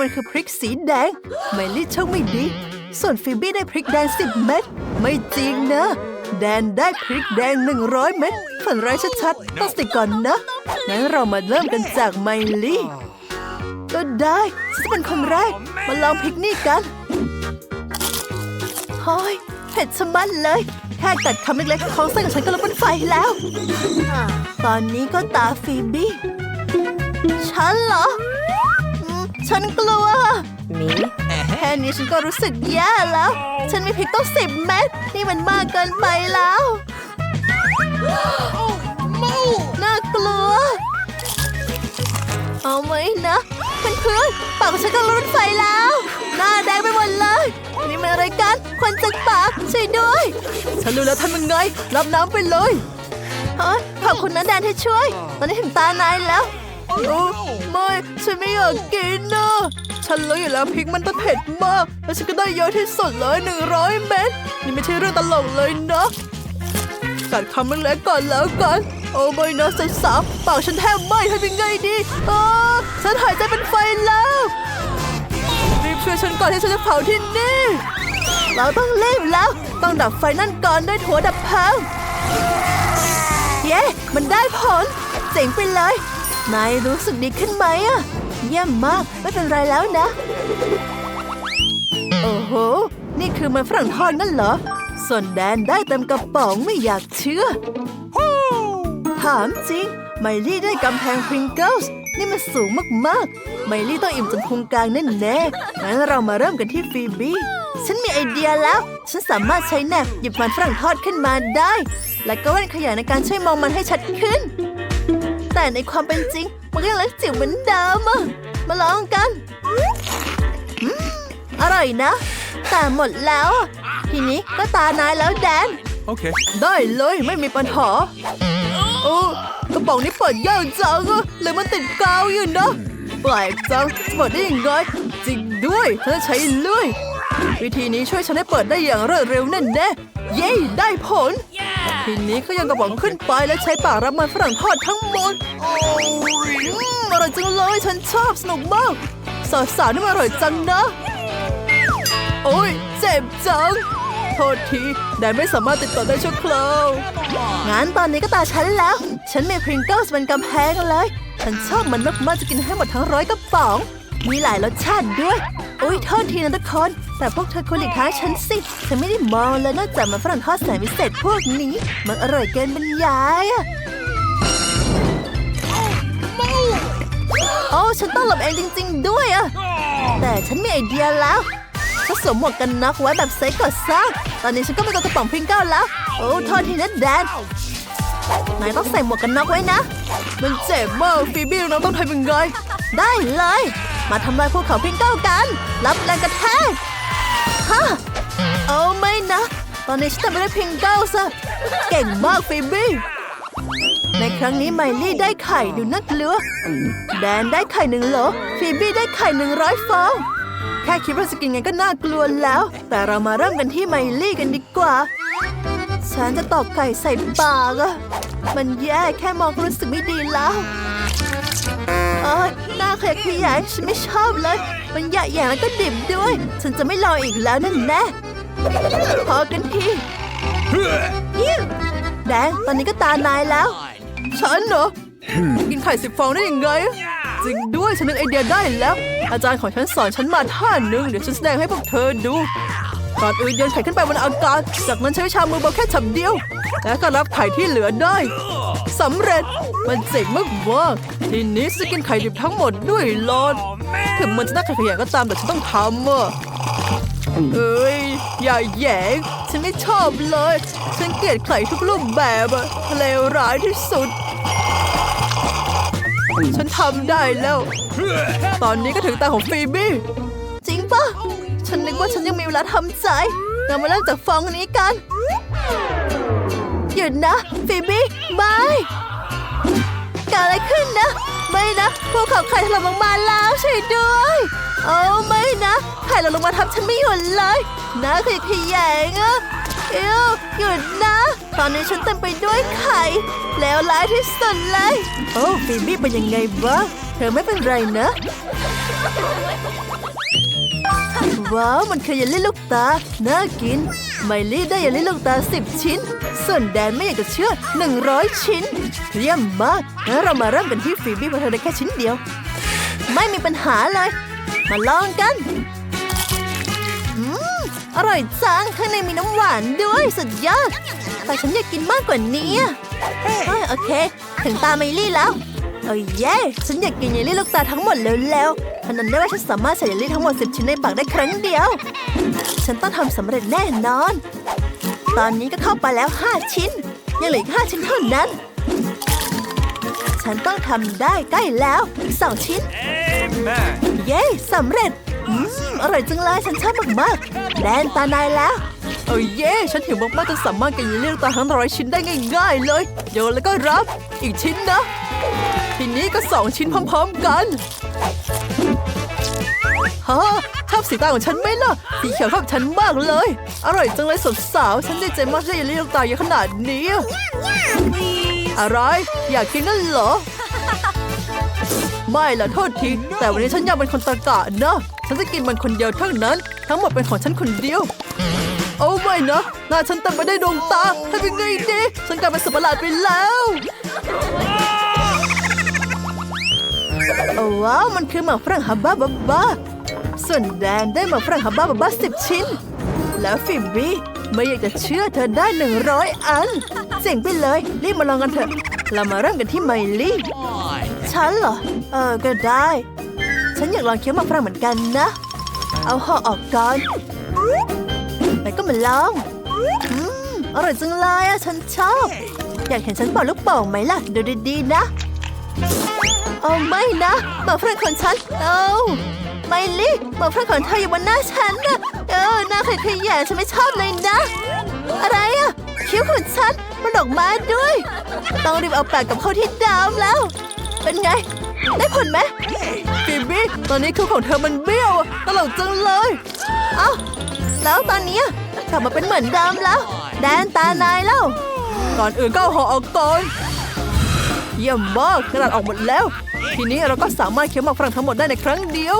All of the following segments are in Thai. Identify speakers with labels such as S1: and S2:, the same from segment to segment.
S1: มันคือพริกสีแดงไมลี่โชคไม่ดี ส่วนฟิบี้ได้พริกแดงสิบเม็ดไม่จริงนะ แดนได้พริกแดงหนึ่งร้อยเม็ดฝันร้ายชัดๆต้องสิก่อนนะ งั้นเรามาเริ่มกันจากไมลี่ ก็ได้ฉันจะเป็นคนแรก มาลองพริกนี่กันเฮ้ยเผ็ดชะมัดเลย แค่กัดคำเล็กๆของเส้นของฉันก็ลุกเป็นไฟแล้ว ตอนนี้ก็ตาฟีบี้ ฉันเหรอ ฉันกลัว
S2: Me?
S1: แค่นี้ฉันก็รู้สึกแย่แล้ว ฉันมีพริกต้องสิบเม็ดนี่มันมากเกินไปแล้วน่ากลัว เอาไหมนะเพื่อนๆปากของฉันก็รุนไฟแล้ว หน้าแดงไปหมดเลยนี่มันอะไรกันควันจากปากช่วยด้วย ฉันรู้แล้วทำยังไงรับน้ำไปเลยฮะขอบคุณนะแดนที่ช่วยตอนนี้ถึงตานายแล้ว โอ้ไม่ฉันไม่อยากกินนะฉันรู้อยู่แล้วพริกมันต้องเผ็ดมาก แล้วฉันก็ได้เยอะที่สุดเลยหนึ่งร้อยเม็ดนี่ไม่ใช่เรื่องตลกเลยนะกัดคำเล็กๆก่อนแล้วกัน โอ้ไม่นะสาวๆปากฉันแทบไหม้ทำยังไงดีอ้าฉันหายใจเป็นไฟแล้วรีบช่วยฉันก่อนที่ฉันจะเผาที่นี่ เราต้องรีบแล้ว ต้องดับไฟนั่นก่อนด้วยถั่วดับเพลิงเย้ มันได้ผล เจ๋งไปเลย นายรู้สึกดีขึ้นไหมอะเยี่ยมมากไม่เป็นไรแล้วนะ โอ้โห นี่คือมันฝรั่งทอดนั่นเหรอ ส่วนแดนได้เต็มกระป๋องไม่อยากเชื่อ ถามจริง ไมลี่ได้กำแพงพริงเกิลส์นี่มันสูงมากๆ ไมลี่ต้องอิ่มจนพุงกลางแน่แน่ๆงั้นเรามาเริ่มกันที่ฟีบี้ ฉันมีไอเดียแล้ว ฉันสามารถใช้แหนบหยิบมันฝรั่งทอดขึ้นมาได้ และก็แว่นขยายในการช่วยมองมันให้ชัดขึ้น แต่ในความเป็นจริง มันก็ยังเล็กจิ๋วเหมือนเดิมอะมาลองกันอืมอร่อยนะ แต่หมดแล้วอะทีนี้ก็ตานายแล้วแดน
S3: Okay.
S1: ได้เลยไม่มีปัญหาโอ้กระป๋องนี้เปิดยากจังอะเลยมันติดกาวอยู่นะแปลกจังจะเปิดได้ยังไงจริงด้วยฉันจะใช้เลื่อย วิธีนี้ช่วยฉันให้เปิดได้อย่างรวดเร็วแน่แน่เย้ ได้ผล ทีนี้ก็ยังกระป๋องขึ้นไปและใช้ปากรับมันฝรั่งทอดทั้งหมดอร่อยจังเลยฉันชอบสนุกมากสาวๆนี่มันอร่อยจังนะ โอ้ยเจ็บจัง โทษทีแดนไม่สามารถติดต่อได้ชั่วคราวงั้นตอนนี้ก็ตาฉันแล้ว ฉันมีพริงเกิลส์เป็นกำแพงเลย ฉันชอบมันมากๆจะกินให้หมดทั้งร้อยกระป๋อง มีหลายรสชาติด้วยโอ้ยโทษทีนะทุกคน แต่พวกเธอควรหลีกทางฉันสิ ฉันไม่ได้มองเลยนอกจากมันฝรั่งทอดแสนพิเศษพวกนี้ มันอร่อยเกินบรรยายอะโอ้ฉันต้องหลบเองจริง ๆ ด้วยอะแต่ฉันมีไอเดียแล้วฉันสวมหมวกกันน็อกไว้แบบเซ็กก่อสร้างตอนนี้ฉันก็มีกระป๋องพริงเกิลแล้ว โอ้โทษทีนะแดนนายต้องใส่หมวกกันน็อกไว้นะ มันเจ็บมากฟีบี้เราต้องทำยังไง ได้เลย มาทำลายภูเขาพิงเกิลกัน รับแรงกระแทกฮะโอ้ไม่นะ ตอนนี้ฉันทำไม่ได้พิงเกิลซะ เก่งมากฟีบี้ในครั้งนี้ไมลี่ได้ไข่ดูน่ากลัวแดนได้ไข่หนึ่งโหลฟีบี้ได้ไข่หนึ่งร้อยฟอง แค่คิดว่าจะกินไงก็น่ากลัวแล้ว แต่เรามาเริ่มกันที่ไมลี่กันดีกว่า ฉันจะตอกไก่ใส่ปากอะมันแย่แค่มองก็รู้สึกไม่ดีแล้ว เอ้ยหน้าขยะขยงฉันไม่ชอบเลย มันแย่แย่แล้วก็ดิบด้วย ฉันจะไม่รออีกแล้วนั่นแน่พอกันทีแดงตอนนี้ก็ตานายแล้ว ฉันเหรอ กินไข่สิบฟองได้ยังไง จริงด้วยฉันนึกไอเดียได้แล้ว อาจารย์ของฉันสอนฉันมาท่าหนึ่งเดี๋ยวฉันแสดงให้พวกเธอดูก่อนอื่นโยนไข่ขึ้นไปบนอากาศ จากนั้นใช้วิชามือเบาแค่ฉับเดียว แล้วก็รับไข่ที่เหลือได้สำเร็จมันเจ๋งมากว่า ทีนี้ฉันจะกินไข่ดิบทั้งหมดด้วยหลอดถึงมันจะน่าขยะก็ตามแต่ฉันต้องทำอะเอ้ย อย่าแหยงฉันไม่ชอบเลย ฉันเกลียดไข่ทุกรูปแบบอะเลวร้ายที่สุด ฉันทำได้แล้ว ตอนนี้ก็ถึงตาของฟีบี้ จริงปะฉันนึกว่าฉันยังมีเวลาทำใจ เรามาเริ่มจากฟองนี้กัน หยุดนะฟีบี้ไม่เกิดอะไรขึ้นนะ ไม่นะพวกเขาไข่ถล่มลงมาแล้วช่วยด้วยโอ้ไม่นะไข่หล่นลงมาทับฉันไม่หยุดเลยนะขยะแขยงอะเอวหยุดนะ ตอนนี้ฉันเต็มไปด้วยไข่แล้วร้ายที่สุดเลยโอ้ฟีบี้เป็นยังไงบ้างเธอไม่เป็นไรนะว้าวมันคือเยลลี่ลูกตา น่ากินไมลี่ได้เยลลี่ลูกตา10ชิ้น ส่วนแดนไม่อยากจะเชื่อ 100 ชิ้นเยี่ยมมากงั้นเรามาเริ่มกันที่ฟีบี้เพราะเธอได้แค่ชิ้นเดียว ไม่มีปัญหาเลย มาลองกันอืมอร่อยจังข้างในมีน้ำหวานด้วยสุดยอดแต่ฉันอยากกินมากกว่านี้โอเค ถึงตาไมลี่แล้วโอ้ยเย้ฉันอยากกินเยลลี่ลูกตาทั้งหมดเร็วๆพนันได้ว่าฉันสามารถใส่เยลลี่ทั้งหมด 10 ชิ้นในปากได้ครั้งเดียว ฉันต้องทำสำเร็จแน่นอน ตอนนี้ก็เข้าไปแล้ว 5 ชิ้น ยังเหลืออีก5ชิ้นเท่านั้น ฉันต้องทำได้ใกล้แล้วอีกสองชิ้น
S2: Amen.
S1: เย้สำเร็จ อืม อร่อยจังเลย ฉันชอบมากๆแดนตานายแล้วโอ้เย้ฉันหิวมากๆจนสามารถกินเยลลี่ลูกตาทั้งร้อยชิ้นได้ง่าย ๆ เลย โยนแล้วก็รับอีกชิ้นนะ ทีนี้ก็สองชิ้นพร้อม ๆ กัน ฮะชอบสีตาของฉันไหมล่ะ สีเขียวชอบฉันมากเลย อร่อยจังเลยสสาว ฉันดีใจมากที่ได้เลลี่ลูกตาเยอะขนาดนี้ อะไร อยากกินนั่นเหรอ ไม่ละโทษที แต่วันนี้ฉันอยากเป็นคนตะกะนะ ฉันจะกินมันคนเดียวเท่านั้น ทั้งหมดเป็นของฉันคนเดียว โอ้ไม่นะหน้าฉันเต็มไปได้วยดวงตาทำยังไงดี ฉันกลายเป็นสัตว์ประหลาดไปแล้ว ว้าวมันคือหมากฝรั่งฮับบ้าบับบ้าส่วนแดนได้หมากฝรั่งฮับบ้าบับบ้าสิบชิ้น แล้วฟิมบี้ไม่อยากจะเชื่อเธอได้หนึ่งร้อยอัน เจ๋งไปเลยรีบมาลองกันเถอะ เรามาเริ่มกันที่ไมลี่ฉันเหรอ เออก็ได้ ฉันอยากลองเคี้ยวหมากฝรั่งเหมือนกันนะ เอาห่อออกก่อนแล้วก็มาลองอืมอร่อยจังเลยอะฉันชอบ อยากเห็นฉันเป่าลูกโป่งไหมล่ะ ดูดีๆนะ เอาไม่นะหมากฝรั่งของฉันเอาไมลี่หมากฝรั่งของเธออยู่บนหน้าฉันนะเออหน้าใครขยะฉันไม่ชอบเลยนะ อะไรอะคิ้วของฉันมันออกมาด้วย ต้องรีบเอาแปะกับเข้าที่ดามแล้ว เป็นไง ได้ผลไหมฟิบบี้ตอนนี้คิ้วของเธอมันเบี้ยวอะตลกจังเลย เอ้าแล้วตอนนี้กลับมาเป็นเหมือนเดิมแล้ว แดนตานายแล้ว ก่อนอื่นก็ห่อออกก่อนเยี่ยมมากกระดาษออกหมดแล้ว ทีนี้เราก็สามารถเคี้ยวหมากฝรั่งทั้งหมดได้ในครั้งเดียว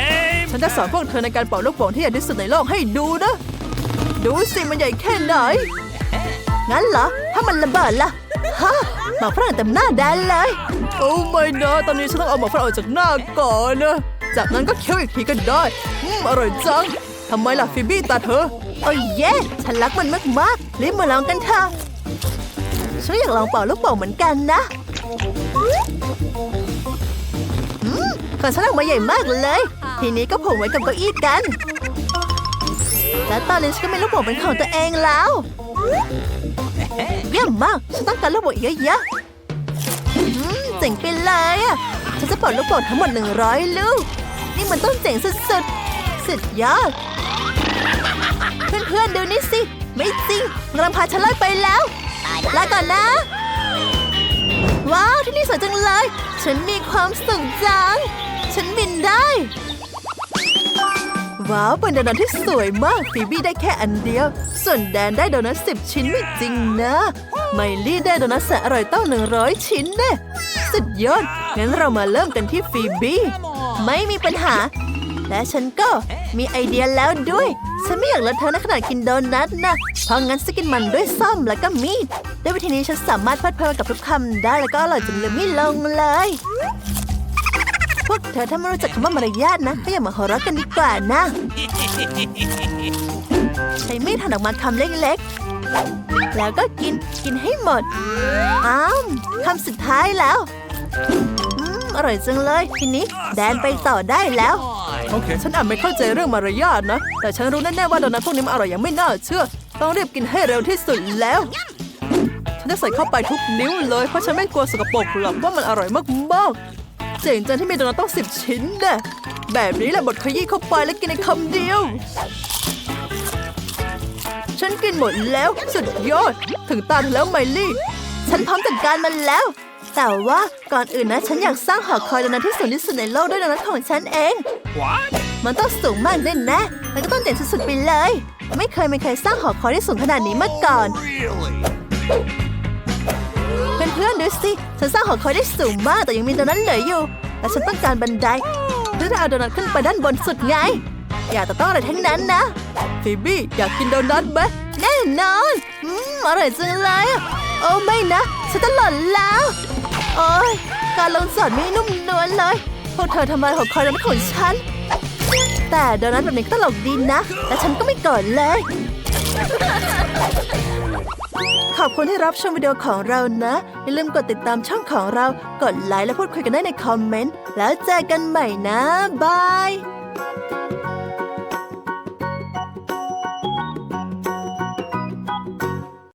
S2: Amen.
S1: ฉันจะสอนพวกเธอในการเป่าลูกโป่งที่ใหญ่ที่สุดในโลกให้ดูนะ ดูสิมันใหญ่แค่ไหน งั้นเหรอ ถ้ามันระเบิดล่ะ ฮะ หมากฝรั่งเต็มหน้าแดนเลย โอ้ไม่นะตอนนี้ฉันต้องเอาหมากฝรั่งออกจากหน้าก่อนนะ จากนั้นก็เคี้ยวอีกทีก็ได้ อืม อร่อยจังทำไมล่ะฟิบี้ตาเธอ โอ้ยเย่ฉันรักมันมากๆรีบมาลองกันเถอะฉันอยากลองเป่าลูกโป่งเหมือนกันนะอืม ของฉันออกมาใหญ่มากเลย ทีนี้ก็ผมไว้กับเก้าอี้กัน และตอนนี้ฉันก็มีลูกโป่งเป็นของตัวเองแล้ว เยี่ยมมาก ฉันต้องการลูกโป่งเยอะๆเจ๋งไปเลยอะ ฉันจะป่าลูกโป่งทั้งหมดหนึ่งร้อยลูก นี่มันต้องเจ๋งสุดๆ สุดยอด เพื่อนๆดูนี่สิ ไม่จริงรำพาฉันลอยไปแล้วลาก่อนนะ ว้าว ที่นี่สวยจังเลย ฉันมีความสุขจัง ฉันบินได้ ว้าวเป็นโดนัทที่สวยมากฟีบี้ได้แค่อันเดียว ส่วนแดนได้โดนัทสิบชิ้นไม่จริงนะ ไมลี่ได้โดนัทแสนอร่อยต้องหนึ่งร้อยชิ้นแน่สุดยอด งั้นเรามาเริ่มกันที่ฟีบี้ไม่มีปัญหา และฉันก็มีไอเดียแล้วด้วย ฉันไม่อยากเลอะเทอะในขณะกินโดนัทนะ เพราะงั้นจะกินมันด้วยซ่อมแล้วก็มีด ด้วยวิธีนี้ฉันสามารถเพลิดเพลินกับทุกคำได้แล้วก็อร่อยจนลืมไม่ลงเลย พวกเธอถ้าไม่รู้จักคำว่ามารยาทนะก็อย่ามาหัวเราะกันดีกว่านะใช้มีดหั่นออกมาคำเล็กๆ แล้วก็กินกินให้หมด อ้าวคำสุดท้ายแล้วอร่อยจังเลย ทีนี้แดนไปต่อได้แล้ว
S2: Okay.
S1: ฉันอาจไม่เข้าใจเรื่องมารยาทนะ แต่ฉันรู้แน่ๆว่าโดนัทพวกนี้มันอร่อยอย่างไม่น่าเชื่อ ต้องรีบกินให้เร็วที่สุดแล้ว ฉันจะใส่เข้าไปทุกนิ้วเลย เพราะฉันไม่กลัวสกปรกหรอกว่ามันอร่อยมากๆ เจ๋งจังที่มีโดนัทต้องสิบชิ้นเน่แบบนี้แหละบดขยี้เข้าไปแล้วกินในคำเดียว ฉันกินหมดแล้วสุดยอด ถึงตาเธอแล้วไมลี่ ฉันพร้อมจัดการมันแล้ว แต่ว่าก่อนอื่นนะ ฉันอยากสร้างหอคอยโดนัทที่สูงที่สุดในโลกด้วยโดนัทของฉันเอง
S2: What?
S1: มันต้องสูงมากแน่แน่ๆแล้วก็ต้องเด่นสุดๆไปเลย ไม่เคยมีใครสร้างหอคอยที่สูงขนาดนี้มาก่อน
S2: Really?
S1: เพื่อนดูสิฉันสร้างหอคอยได้สูงมากแต่ยังมีโดนัทเหลืออยู่แต่ฉันต้องการบันไดเพื่อจะเอาโดนัทขึ้นไปด้านบนสุดไง อย่าแต่ต้องอะไรทั้งนั้นนะฟีบี้อยากกินโดนัทไหมแน่นอนอืมอร่อยจังเลยอะโอ้ไม่นะฉันจะหล่นแล้วโอ้ยการลงจอดไม่นุ่มนวลเลยพวกเธอทำลายหอคอยโดนัทของฉัน แต่โดนัทแบบนี้ก็ตลกดีนะและฉันก็ไม่ก่อนเลย อบคุณที่รับชมวิดีโอของเรานะ อย่าลืมกดติดตามช่องของเรา กดไลค์และพูดคุยกันได้ในคอมเมนต์ แล้วเจอกันใหม่นะ บาย